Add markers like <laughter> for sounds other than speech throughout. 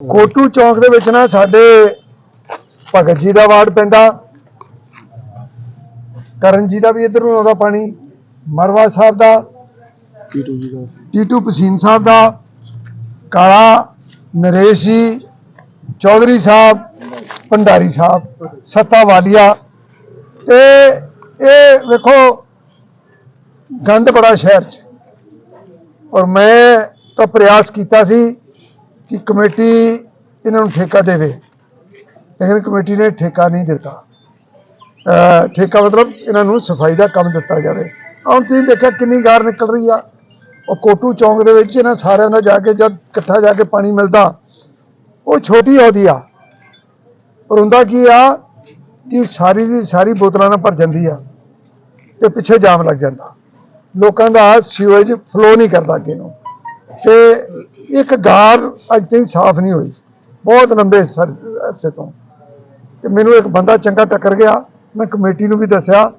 ਕੋਟੂ ਚੌਂਕ ਦੇ ਵਿੱਚ ਨਾ ਸਾਡੇ ਭਗਤ ਜੀ ਦਾ ਵਾਰਡ ਪੈਂਦਾ। ਕਰਨ ਜੀ ਦਾ ਵੀ ਇਧਰ ਨੂੰ ਆਉਂਦਾ ਪਾਣੀ ਮਰਵਾ ਸਾਹਿਬ ਦਾ ਟੀਟੂ ਜੀ ਦਾ। ਟੀਟੂ ਪਸੀਨ ਸਾਹਿਬ ਦਾ ਕਾਲਾ ਨਰੇਸ਼ ਜੀ ਚੌਧਰੀ ਸਾਹਿਬ ਭੰਡਾਰੀ ਸਾਹਿਬ ਸੱਤਾ ਵਾਲੀਆ। ਤੇ ਇਹ ਵੇਖੋ ਗੰਦ ਬੜਾ ਸ਼ਹਿਰ ਚ। ਔਰ ਮੈਂ ਤਾਂ ਪ੍ਰਯਾਸ ਕੀਤਾ ਸੀ ਕਿ ਕਮੇਟੀ ਇਹਨਾਂ ਨੂੰ ਠੇਕਾ ਦੇਵੇ। ਲੇਕਿਨ ਕਮੇਟੀ ਨੇ ਠੇਕਾ ਨਹੀਂ ਦਿੱਤਾ। ਠੇਕਾ ਮਤਲਬ ਇਹਨਾਂ ਨੂੰ ਸਫ਼ਾਈ ਦਾ ਕੰਮ ਦਿੱਤਾ ਜਾਵੇ। ਹੁਣ ਤੁਸੀਂ ਦੇਖਿਆ ਕਿੰਨੀ ਗਾਰ ਨਿਕਲ ਰਹੀ ਆ। ਉਹ ਕੋਟੂ ਚੌਂਕ ਦੇ ਵਿੱਚ ਇਹਨਾਂ ਸਾਰਿਆਂ ਦਾ ਜਾ ਕੇ ਜਦ ਇਕੱਠਾ ਜਾ ਕੇ ਪਾਣੀ ਮਿਲਦਾ, ਉਹ ਛੋਟੀ ਆਉਂਦੀ ਆ। ਪਰ ਹੁੰਦਾ ਕੀ ਆ ਕਿ ਸਾਰੀ ਦੀ ਸਾਰੀ ਬੋਤਲਾਂ ਨਾਲ ਭਰ ਜਾਂਦੀ ਆ ਤੇ ਪਿੱਛੇ ਜਾਮ ਲੱਗ ਜਾਂਦਾ। ਲੋਕਾਂ ਦਾ ਸੀਵੇਜ ਫਲੋ ਨਹੀਂ ਕਰਦਾ ਅੱਗੇ ਨੂੰ। ਤੇ ਇੱਕ ਗਾਰ ਅੱਜ ਤਾਈਂ ਸਾਫ਼ ਨਹੀਂ ਹੋਈ। ਬਹੁਤ ਲੰਬੇ ਅਰਸੇ ਤੋਂ। ਤੇ ਮੈਨੂੰ ਇੱਕ ਬੰਦਾ ਚੰਗਾ ਟੱਕਰ ਗਿਆ। ਮੈਂ ਕਮੇਟੀ ਨੂੰ ਵੀ ਦੱਸਿਆ।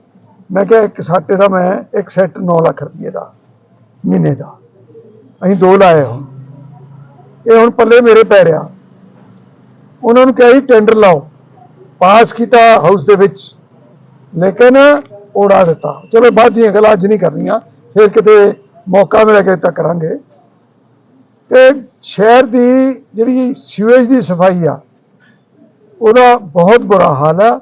ਮੈਂ ਕਿਹਾ, ਇੱਕ ਸਾਟੇ ਦਾ ਮੈਂ ਇੱਕ ਸੈੱਟ 9 ਲੱਖ ਰੁਪਏ ਦਾ, ਮਹੀਨੇ ਦਾ। ਅਸੀਂ ਦੋ ਲਾਏ ਹੁਣ। ਇਹ ਹੁਣ ਪੱਲੇ ਮੇਰੇ ਪੈ ਰਿਹਾ। ਉਹਨਾਂ ਨੂੰ ਕਿਹਾ ਸੀ ਟੈਂਡਰ ਲਾਓ। ਪਾਸ ਕੀਤਾ ਹਾਊਸ ਦੇ ਵਿੱਚ। ਲੇਕਿਨ ਉਡਾ ਦਿੱਤਾ। ਚਲੋ, ਬਾਅਦ ਦੀਆਂ ਗੱਲਾਂ ਅੱਜ ਨਹੀਂ ਕਰਨੀਆਂ। ਫਿਰ ਕਿਤੇ ਮੌਕਾ ਮਿਲੇਗਾ ਤਾਂ ਕਰਾਂਗੇ। ਤੇ ਸ਼ਹਿਰ ਦੀ ਜਿਹੜੀ ਸੀਵੇਜ ਦੀ ਸਫ਼ਾਈ ਆ, ਉਹਦਾ ਬਹੁਤ ਬੁਰਾ ਹਾਲ ਆ।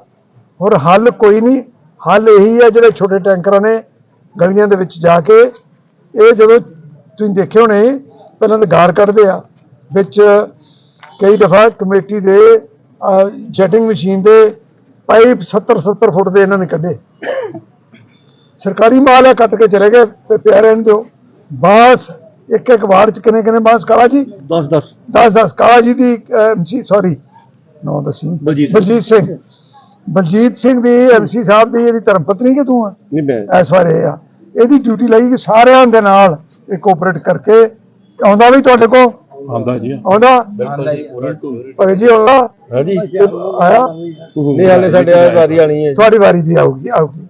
ਔਰ ਹੱਲ ਕੋਈ ਨਹੀਂ। ਹੱਲ ਇਹੀ ਆ ਜਿਹੜੇ ਛੋਟੇ ਟੈਂਕਰਾਂ ਨੇ ਗਲੀਆਂ ਦੇ ਵਿੱਚ ਜਾ ਕੇ, ਇਹ ਜਦੋਂ ਤੁਸੀਂ ਦੇਖਿਓ ਹੋਣੇ, ਪਹਿਲਾਂ ਤਾਂ ਗਾਰ ਕੱਢਦੇ ਆ, ਵਿੱਚ ਕਈ ਦਫਾ ਕਮੇਟੀ ਦੇ ਜੈਟਿੰਗ ਮਸ਼ੀਨ ਦੇ ਪਾਈਪ 70 70 ਫੁੱਟ ਦੇ ਇਹਨਾਂ ਨੇ ਕੱਢੇ। ਸਰਕਾਰੀ ਮਾਲ ਹੈ ਕੱਟ ਕੇ ਚਲੇ ਗਏ, ਤੇ ਪਿਆ ਰਹਿਣ ਦਿਓ। ਬਸ ਇੱਕ ਇੱਕ ਵਾਰ ਚ ਕਿਨੇ ਕਿਨੇ ਬਾਸ? ਕਾਲਾ ਜੀ? 10 10 10 10 ਕਾਲਾ ਜੀ ਦੀ ਐਮਸੀ ਸੌਰੀ ਨੌ ਦਸੀ। ਬਲਜੀਤ ਸਿੰਘ। ਬਲਜੀਤ ਸਿੰਘ। ਬਲਜੀਤ ਸਿੰਘ ਦੀ ਐਮਸੀ ਸਾਹਿਬ ਦੀ ਇਹਦੀ ਧਰਮ ਪਤਨੀ ਕਿ ਤੂੰ ਆ? ਨਹੀਂ ਮੈਂ ਇਸ ਵਾਰ ਇਹ ਆ। ਇਹਦੀ ਡਿਊਟੀ ਲਈ ਕਿ ਸਾਰਿਆਂ ਦੇ ਨਾਲ ਇਹ ਕੋਆਪਰੇਟ ਕਰਕੇ ਆਉਂਦਾ ਵੀ ਤੁਹਾਡੇ ਕੋ ਆਂਦਾ ਜੀ। ਆਉਂਦਾ? ਭਗਤ ਜੀ। ਆਉਂਦਾ ਹਾਂਜੀ। ਆਇਆ? ਨਹੀਂ ਹਾਲੇ ਸਾਡੇ ਆ ਵਾਰੀ ਆਣੀ ਹੈ ਤੁਹਾਡੀ ਵਾਰੀ ਵੀ ਆਊਗੀ ਆਊਗੀ।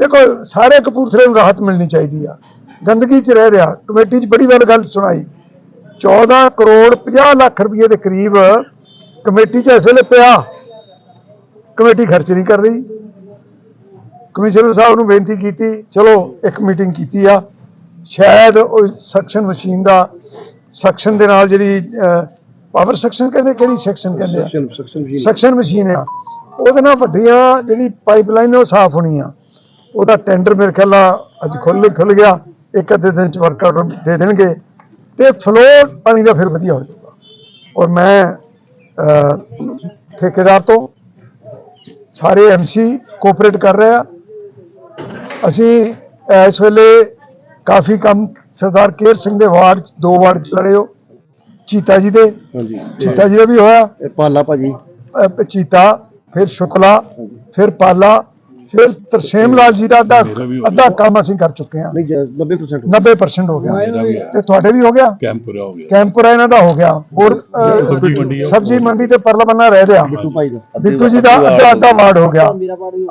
ਦੇਖੋ ਸਾਰੇ ਕਪੂਰਥਲੇ ਨੂੰ ਰਾਹਤ ਮਿਲਣੀ ਚਾਹੀਦੀ ਆ। ਗੰਦਗੀ 'ਚ ਰਹਿ ਰਿਹਾ। ਕਮੇਟੀ 'ਚ ਬੜੀ ਵਾਰ ਗੱਲ ਸੁਣਾਈ। 14 ਕਰੋੜ 50 ਲੱਖ ਰੁਪਏ ਦੇ ਕਰੀਬ ਕਮੇਟੀ 'ਚ ਇਸ ਵੇਲੇ ਪਿਆ। ਕਮੇਟੀ ਖਰਚ ਨਹੀਂ ਕਰ ਰਹੀ। ਕਮਿਸ਼ਨਰ ਸਾਹਿਬ ਨੂੰ ਬੇਨਤੀ ਕੀਤੀ ਚਲੋ ਇੱਕ ਮੀਟਿੰਗ ਕੀਤੀ ਆ। ਸ਼ਾਇਦ ਉਹ ਸਕਸ਼ਨ ਮਸ਼ੀਨ ਦਾ ਸਕਸ਼ਨ ਦੇ ਨਾਲ ਜਿਹੜੀ ਪਾਵਰ ਸਕਸ਼ਨ ਕਹਿੰਦੇ ਕਿਹੜੀ ਸੈਕਸ਼ਨ ਕਹਿੰਦੇ ਆ? ਸੈਕਸ਼ਨ ਮਸ਼ੀਨ ਆ। ਉਹਦੇ ਨਾਲ ਵੱਡੀਆਂ ਜਿਹੜੀ ਪਾਈਪਲਾਈਨ ਉਹ ਸਾਫ਼ ਹੋਣੀ ਆ ਉਹਦਾ ਟੈਂਡਰ ਮੇਰੇ ਖਿਆਲ ਅੱਜ ਖੁੱਲ ਖੁੱਲ ਗਿਆ। ਇੱਕ ਅੱਧੇ ਦਿਨ ਚ ਵਰਕਆਊਟ ਦੇ ਦੇਣਗੇ ਤੇ ਫਲੋ ਪਾਣੀ ਦਾ ਫਿਰ ਵਧੀਆ ਹੋ ਜਾਊਗਾ। ਔਰ ਮੈਂ ਠੇਕੇਦਾਰ ਤੋਂ ਸਾਰੇ ਐਮਸੀ ਕੋਆਪਰੇਟ ਕਰ ਰਹੇ। ਆ ਅਸੀਂ ਇਸ ਵੇਲੇ ਕਾਫੀ ਕੰਮ ਸਰਦਾਰ ਕੇਰ ਸਿੰਘ ਦੇ ਵਾਰਡ 'ਚ, ਦੋ ਵਾਰਡ ਚ ਲੜੇ ਹੋ ਚੀਤਾ ਜੀ ਦੇ। ਹਾਂਜੀ ਚੀਤਾ ਜੀ ਦਾ ਵੀ ਹੋਇਆ। ਪਾਲਾ ਭਾਜੀ। ਚੀਤਾ ਫਿਰ ਸ਼ੁਕਲਾ ਫਿਰ ਪਾਲਾ ਫਿਰ ਤਰਸੇਮ ਲਾਲ ਜੀ ਦਾ ਅੱਧਾ ਅੱਧਾ ਕੰਮ ਅਸੀਂ ਕਰ ਚੁੱਕੇ ਹਾਂ ਨਹੀਂ ਜੀ, 90% 90% ਹੋ ਗਿਆ ਤੇ ਤੁਹਾਡੇ ਵੀ ਹੋ ਗਿਆ ਕੈਂਪ ਪੂਰਾ ਹੋ ਗਿਆ ਕੈਂਪਰਾ ਇਹਨਾਂ ਦਾ ਹੋ ਗਿਆ ਹੋਰ ਸਬਜ਼ੀ ਮੰਡੀ ਤੇ ਪਰਲਾ ਬੰਨਾ ਰਹਿ ਗਿਆ ਬਿੱਟੂ ਜੀ ਦਾ ਅੱਧਾ ਅੱਧਾ ਵਾਰਡ ਹੋ ਗਿਆ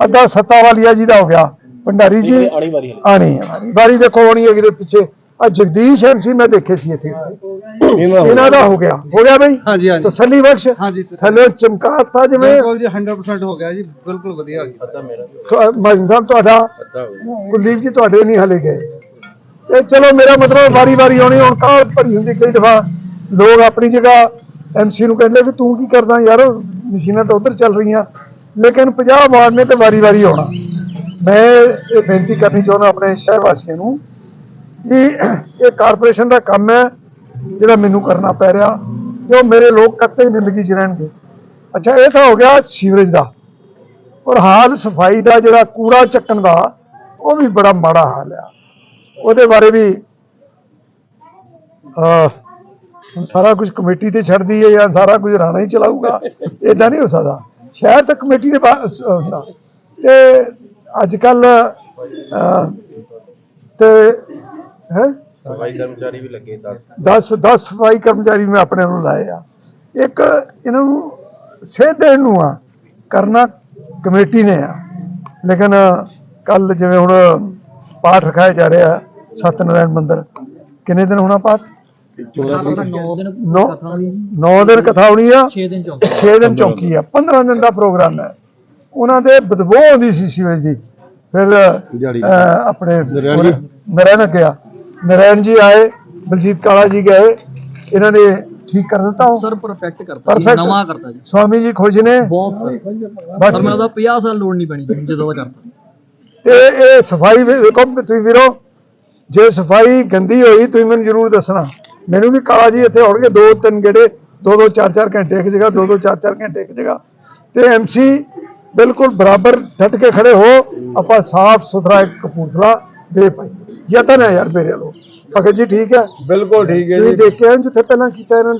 ਅੱਧਾ ਸੱਤਾ ਵਾਲੀਆ ਜੀ ਦਾ ਹੋ ਗਿਆ ਭੰਡਾਰੀ ਜੀ ਆਣੀ ਵਾਰੀ ਆਣੀ ਹੈ ਵਾਰੀ ਵਾਰੀ ਦੇਖੋ ਆਉਣੀ ਹੈ ਕਿਤੇ ਪਿੱਛੇ ਆ ਜਗਦੀਸ਼ ਐਮਸੀ ਮੈਂ ਦੇਖੇ ਸੀ ਇੱਥੇ ਇਹਨਾਂ ਦਾ ਹੋ ਗਿਆ। ਹੋ ਗਿਆ ਬਈ? ਹਾਂਜੀ ਹਾਂਜੀ। ਤਸੱਲੀ ਬਖਸ਼ ਹਾਂਜੀ ਥੱਲੇ ਚਮਕਾਤਾ ਜਿਵੇਂ। ਬਿਲਕੁਲ ਜੀ 100% ਹੋ ਗਿਆ ਜੀ ਬਿਲਕੁਲ ਵਧੀਆ ਹੋ ਗਿਆ। ਮਾਜਨ ਸਾਹਿਬ ਤੁਹਾਡਾ ਕੁਲਦੀਪ ਜੀ ਤੁਹਾਡੇ ਨਹੀਂ ਹਲੇ ਗਏ। ਤੇ ਚਲੋ ਮੇਰਾ ਮਤਲਬ ਵਾਰੀ ਵਾਰੀ ਆਉਣੀ ਹੁਣ ਕਾਲ ਭਰੀ ਹੁੰਦੀ ਕਈ ਦਫਾ। ਲੋਕ ਆਪਣੀ ਜਗ੍ਹਾ ਐਮਸੀ ਨੂੰ ਕਹਿੰਦੇ ਕਿ ਤੂੰ ਕੀ ਕਰਦਾ ਯਾਰ ਮਸ਼ੀਨਾਂ ਤਾਂ ਉਧਰ ਚੱਲ ਰਹੀਆਂ। ਲੇਕਿਨ 50 ਵਾਰਡ ਨੇ ਤੇ ਵਾਰੀ ਵਾਰੀ ਆਉਣਾ। ਮੈਂ ਇਹ ਬੇਨਤੀ ਕਰਨੀ ਚਾਹੁੰਦਾ ਆਪਣੇ ਸ਼ਹਿਰ ਵਾਸੀਆਂ ਨੂੰ ਕਿ ਇਹ ਕਾਰਪੋਰੇਸ਼ਨ ਦਾ ਕੰਮ ਹੈ ਜਿਹੜਾ ਮੈਨੂੰ ਕਰਨਾ ਪੈ ਰਿਹਾ ਤੇ ਉਹ ਮੇਰੇ ਲੋਕ ਕੱਤੇ ਜ਼ਿੰਦਗੀ 'ਚ ਰਹਿਣਗੇ। ਅੱਛਾ, ਇਹ ਤਾਂ ਹੋ ਗਿਆ ਸੀਵਰੇਜ ਦਾ। ਔਰ ਹਾਲ ਸਫ਼ਾਈ ਦਾ ਜਿਹੜਾ ਕੂੜਾ ਚੱਕਣ ਦਾ, ਉਹ ਵੀ ਬੜਾ ਮਾੜਾ ਹਾਲ ਆ। ਉਹਦੇ ਬਾਰੇ ਵੀ ਹੁਣ ਸਾਰਾ ਕੁਝ ਕਮੇਟੀ ਤੇ ਛੱਡਦੀ ਹੈ ਜਾਂ ਸਾਰਾ ਕੁਝ ਰਾਣਾ ਹੀ ਚਲਾਊਗਾ ਇਦਾਂ ਨਹੀਂ ਹੋ ਸਕਦਾ। ਸ਼ਹਿਰ ਤਾਂ ਕਮੇਟੀ ਦੇ ਬਾ- ਹੁੰਦਾ। ਤੇ ਅੱਜ ਕੱਲ ਤੇ, ਹੈ? ਸਫ਼ਾਈ ਕਰਮਚਾਰੀ ਵੀ ਲੱਗੇ 10 10 10 ਸਫ਼ਾਈ ਕਰਮਚਾਰੀ ਮੈਂ ਆਪਣੇ ਨੂੰ ਲਾਏ ਆ। ਇੱਕ ਇਹਨਾਂ ਨੂੰ ਸੇਧ ਦੇਣ ਨੂੰ ਆ ਕਰਨਾ ਕਮੇਟੀ ਨੇ ਆ। ਲੇਕਿਨ ਕੱਲ ਜਿਵੇਂ ਹੁਣ ਪਾਠ ਰਖਾਇਆ ਜਾ ਰਿਹਾ ਸਤਨਾਰਾਇਣ ਮੰਦਿਰ ਕਿੰਨੇ ਦਿਨ ਹੋਣਾ ਪਾਠ? 9 ਦਿਨ ਨੌ 9 ਦਿਨ ਕਥਾ ਹੋਣੀ ਆ 6 ਦਿਨ ਚੌਂਕ 6 ਦਿਨ ਚੌਕੀ ਆ। 15 ਦਿਨ ਦਾ ਪ੍ਰੋਗਰਾਮ ਹੈ। ਉਹਨਾਂ ਦੇ ਬਦਬੂ ਆਉਂਦੀ ਸੀ ਸੀਵੇਜ ਦੀ। ਫਿਰ ਆਪਣੇ। ਨਰੈਣ ਗਿਆ ਨਰੈਣ ਜੀ ਆਏ ਬਲਜੀਤ ਕਾਲਾ ਜੀ ਗਏ ਇਹਨਾਂ ਨੇ ਠੀਕ ਕਰ ਦਿੱਤਾ ਉਹ? ਸਰ ਪਰਫੈਕਟ ਕਰਤਾ ਜੀ Perfect। ਨਵਾਂ ਕਰਤਾ ਜੀ। ਸਵਾਮੀ ਜੀ ਖੁਸ਼ ਨੇ? ਬਹੁਤ ਸਰ। ਬਸ। ਪਰ ਮੈਂ ਉਹਦਾ 50 ਸਾਲ ਲੋੜ ਨਹੀਂ ਪੈਣੀ ਜਦੋਂ ਦਾ ਕਰਤਾ। ਤੇ ਇਹ ਸਫ਼ਾਈ ਵੀ- ਵੇਖੋ ਵੀ ਤੁਸੀਂ ਵੀਰੋ ਜੇ ਸਫ਼ਾਈ ਗੰਦੀ ਹੋਈ ਤੁਸੀਂ ਮੈਨੂੰ ਜ਼ਰੂਰ ਦੱਸਣਾ। ਮੈਨੂੰ ਵੀ ਕਾਲਾ ਜੀ ਇੱਥੇ ਹੋਣਗੇ ਦੋ ਤਿੰਨ ਗੇੜੇ ਦੋ ਦੋ ਚਾਰ ਚਾਰ ਘੰਟੇ ਇੱਕ ਜਗ੍ਹਾ ਦੋ ਦੋ ਚਾਰ ਚਾਰ ਘੰਟੇ ਇੱਕ ਜਗ੍ਹਾ। ਤੇ ਐਮਸੀ ਬਿਲਕੁਲ ਬਰਾਬਰ ਡਟ ਕੇ ਖੜੇ ਹੋ ਆਪਾਂ ਸਾਫ਼ ਸੁਥਰਾ ਇੱਕ ਕਪੂਰਥਲਾ ਦੇ ਪਾਈ ਯਤਨ ਹੈ ਯਾਰ ਮੇਰੇ ਵੱਲੋਂ। ਭਗਤ ਜੀ ਠੀਕ ਹੈ। ਬਿਲਕੁਲ ਠੀਕ ਹੈ ਤੁਸੀਂ ਜੀ। ਦੇਖ ਕੇ ਆਏ ਹੋ ਜਿੱਥੇ ਪਹਿਲਾਂ ਕੀਤਾ ਇਹਨਾਂ ਨੇ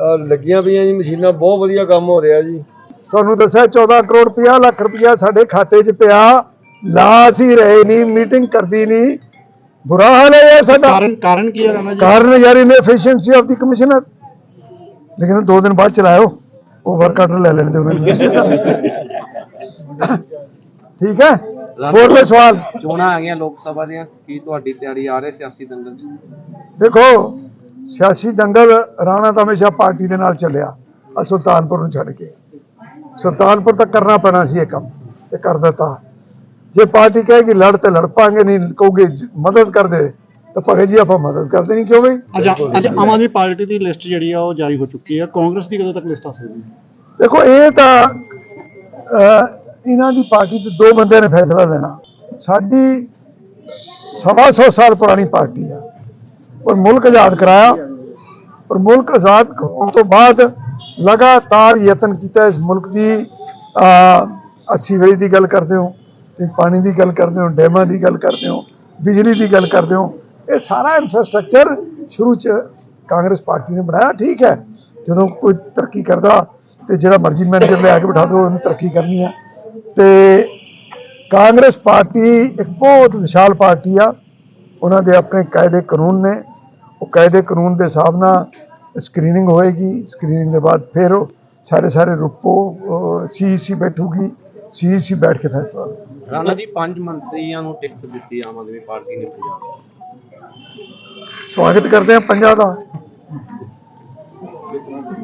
ਆਹ ਲੱਗੀਆਂ ਪਈਆਂ ਜੀ ਮਸ਼ੀਨਾਂ ਬਹੁਤ ਵਧੀਆ ਕੰਮ ਹੋ ਰਿਹਾ ਜੀ। ਤੁਹਾਨੂੰ ਦੱਸਿਆ 14 ਕਰੋੜ 50 ਲੱਖ ਰੁਪਇਆ ਸਾਡੇ ਖਾਤੇ 'ਚ ਪਿਆ। ਲਾਸ ਹੀ ਰਹੇ ਨਹੀਂ ਮੀਟਿੰਗ ਕਰਦੀ ਨਹੀਂ। ਬੁਰਾ ਹਾਲ ਹੈ ਯਾਰ ਸਾਡਾ। ਕਾਰਨ ਕਾਰਨ ਕੀ ਹੈ ਰਾਣਾ ਜੀ? ਕਾਰਨ ਯਾਰ ਇਨਐਫੀਸ਼ੀਐਂਸੀ ਆਫ ਦੀ ਕਮਿਸ਼ਨਰ ਲੇਕਿਨ ਦੋ ਦਿਨ ਬਾਅਦ ਚਲਾਇਓ। ਉਹ ਵਰਕ ਆਰਡਰ ਲੈ ਲੈਣ ਦਿਓ ਮੈਨੂੰ। <laughs> ਠੀਕ ਹੈ। ਹੋਰ ਕੋਈ ਸਵਾਲ। ਚੋਣਾਂ ਆ ਗਈਆਂ ਲੋਕ ਸਭਾ ਦੀਆਂ ਕੀ ਤੁਹਾਡੀ ਤਿਆਰੀ ਆ ਰਹੇ ਸਿਆਸੀ ਦੰਗਲ ਚ ਦੇਖੋ ਸਿਆਸੀ ਦੰਗਲ ਰਾਣਾ ਤਾਂ ਹਮੇਸ਼ਾ ਪਾਰਟੀ ਦੇ ਨਾਲ ਚੱਲਿਆ ਆ ਸੁਲਤਾਨਪੁਰ ਨੂੰ ਛੱਡ ਕੇ। ਸੁਲਤਾਨਪੁਰ ਤੱਕ ਕਰਨਾ ਪੈਣਾ ਸੀ ਇਹ ਕੰਮ ਇਹ ਕਰ ਦਿੱਤਾ। ਜੇ ਪਾਰਟੀ ਕਹੇਗੀ ਲੜ ਤੇ ਲੜ ਪਾਂਗੇ ਨਹੀਂ ਕਹੋਗੇ ਮਦਦ ਕਰ ਦੇ ਤਾਂ ਭਗਤ ਜੀ ਆਪਾਂ ਮਦਦ ਕਰਦੇ ਨਹੀਂ ਕਿਉਂ ਬਈ? ਅੱਜ ਅੱਜ ਆਮ ਆਦਮੀ ਪਾਰਟੀ ਦੀ ਲਿਸਟ ਜਿਹੜੀ ਆ ਉਹ ਜਾਰੀ ਹੋ ਚੁੱਕੀ ਹੈ ਕਾਂਗਰਸ ਦੀ ਕਦੋਂ ਤੱਕ ਲਿਸਟ ਆ ਸਕਦੀ? ਹੈ ਦੇਖੋ ਇਹ ਤਾਂ ਇਹਨਾਂ ਦੀ ਪਾਰਟੀ 'ਤੇ ਦੋ ਬੰਦਿਆਂ ਨੇ ਫੈਸਲਾ ਲੈਣਾ। ਸਾਡੀ ਸਵਾ ਸੌ ਸਾਲ ਪੁਰਾਣੀ ਪਾਰਟੀ ਆ। ਔਰ ਮੁਲਕ ਆਜ਼ਾਦ ਕਰਾਇਆ। ਔਰ ਮੁਲਕ ਆਜ਼ਾਦ ਹੋਣ ਤੋਂ ਬਾਅਦ ਲਗਾਤਾਰ ਯਤਨ ਕੀਤਾ ਇਸ ਮੁਲਕ ਦੀ ਅਹ, ਸੀਵਰੇਜ ਦੀ ਗੱਲ ਕਰਦੇ ਹੋ ਤੇ ਪਾਣੀ ਦੀ ਗੱਲ ਕਰਦੇ ਹੋ ਡੈਮਾਂ ਦੀ ਗੱਲ ਕਰਦੇ ਹੋ ਬਿਜਲੀ ਦੀ ਗੱਲ ਕਰਦੇ ਹੋ ਇਹ ਸਾਰਾ ਇਨਫਰਾਸਟ੍ਰਕਚਰ ਸ਼ੁਰੂ ਚ ਕਾਂਗਰਸ ਪਾਰਟੀ ਨੇ ਬਣਾਇਆ। ਠੀਕ ਹੈ। ਜਦੋਂ ਕੋਈ ਤਰੱਕੀ ਕਰਦਾ ਤੇ ਜਿਹੜਾ ਮਰਜ਼ੀ ਮੈਨੇਜਰ ਲਿਆ ਕੇ ਬਿਠਾ ਦਿਓ ਉਹਨੂੰ ਤਰੱਕੀ ਕਰਨੀ ਹੈ। ਤੇ ਕਾਂਗਰਸ ਪਾਰਟੀ ਇੱਕ ਬਹੁਤ ਵਿਸ਼ਾਲ ਪਾਰਟੀ ਆ। ਉਹਨਾਂ ਦੇ ਆਪਣੇ ਕਾਇਦੇ ਕਾਨੂੰਨ ਨੇ। ਉਹ ਕਾਇਦੇ ਕਾਨੂੰਨ ਦੇ ਹਿਸਾਬ ਨਾਲ ਸਕਰੀਨਿੰਗ ਹੋਏਗੀ। ਸਕਰੀਨਿੰਗ ਦੇ ਬਾਅਦ ਫਿਰ ਉਹ ਸਾਰੇ ਸਾਰੇ ਰੁਪੋ ਸੀਈਸੀ ਬੈਠੂਗੀ। ਸੀਈਸੀ ਬੈਠ ਕੇ ਫੈਸਲਾ। ਰਾਣਾ ਜੀ ਪੰਜ ਮੰਤਰੀਆਂ ਨੂੰ ਟਿਕਟ ਦਿੱਤੀ ਆਮ ਆਦਮੀ ਪਾਰਟੀ ਨੇ ਪੰਜਾਬ ਸਵਾਗਤ ਕਰਦੇ ਹਾਂ ਪੰਜਾਂ ਦਾ।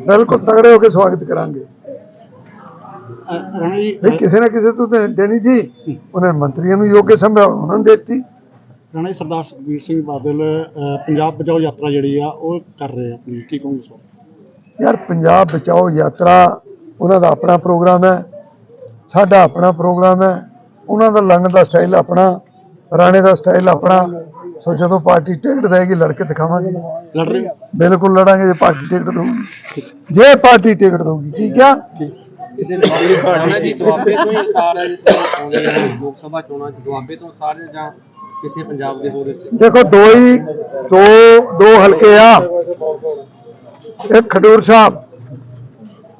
ਬਿਲਕੁਲ ਤਗੜੇ ਹੋ ਕੇ ਸਵਾਗਤ ਕਰਾਂਗੇ। ਰਾਣਾ ਜੀ ਕਿਸੇ ਨਾ ਕਿਸੇ ਤੋਂ ਤਾਂ ਦੇਣੀ ਸੀ। ਉਹਨਾਂ ਮੰਤਰੀਆਂ ਨੂੰ ਯੋਗ ਸਮਝਿਆ ਉਹਨਾਂ ਨੂੰ ਦਿੱਤੀ। ਰਾਣਾ ਜੀ ਸਰਦਾਰ ਸੁਖਬੀਰ ਸਿੰਘ ਬਾਦਲ ਪੰਜਾਬ ਬਚਾਓ ਯਾਤਰਾ ਜਿਹੜੀ ਆ ਉਹ ਕਰ ਰਹੇ ਆ ਆਪਣੀ ਕੀ ਕਹੋਗੇ ਇਸ ਬਾਰੇ? ਯਾਰ ਪੰਜਾਬ ਬਚਾਓ ਯਾਤਰਾ ਉਹਨਾਂ ਦਾ ਆਪਣਾ ਪ੍ਰੋਗਰਾਮ ਹੈ। ਸਾਡਾ ਆਪਣਾ ਪ੍ਰੋਗਰਾਮ ਹੈ। ਉਹਨਾਂ ਦਾ ਲੰਘਣ ਦਾ ਸਟਾਈਲ ਆਪਣਾ ਰਾਣੇ ਦਾ ਸਟਾਈਲ ਆਪਣਾ। ਸੋ ਜਦੋਂ ਪਾਰਟੀ ਟਿਕਟ ਦੇਗੀ ਲੜ ਕੇ ਦਿਖਾਵਾਂਗੇ। ਲੜ ਰਹੇ? ਬਿਲਕੁਲ ਲੜਾਂਗੇ ਜੇ ਪਾਰਟੀ ਟਿਕਟ ਦਊਗੀ। ਜੇ ਪਾਰਟੀ ਟਿਕਟ ਦਊਗੀ ਠੀਕ ਆ? ਰਾਣਾ ਜੀ ਦੁਆਬੇ ਤੋਂ ਹੀ ਸਾਰੇ ਆਉਂਦੇ ਨੇ ਲੋਕ ਸਭਾ ਚੋਣਾਂ ਚ ਦੁਆਬੇ ਤੋਂ ਸਾਰੇ ਜਾਂ ਕਿਸੇ ਪੰਜਾਬ ਦੇ ਹੋਰ ਹਿੱਸੇ ਦੇਖੋ ਦੋ ਹੀ ਦੋ ਦੋ ਹਲਕੇ ਆ। ਇੱਕ ਖਡੂਰ ਸਾਹਿਬ।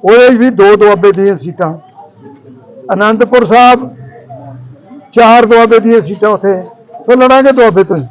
ਉਹਦੇ ਵੀ ਦੋ ਦੁਆਬੇ ਦੀਆਂ ਸੀਟਾਂ। ਅਨੰਦਪੁਰ ਸਾਹਿਬ ਚਾਰ ਦੁਆਬੇ ਦੀਆਂ ਸੀਟਾਂ ਉੱਥੇ। ਸੋ ਲੜਾਂਗੇ ਦੁਆਬੇ ਤੋਂ ਹੀ।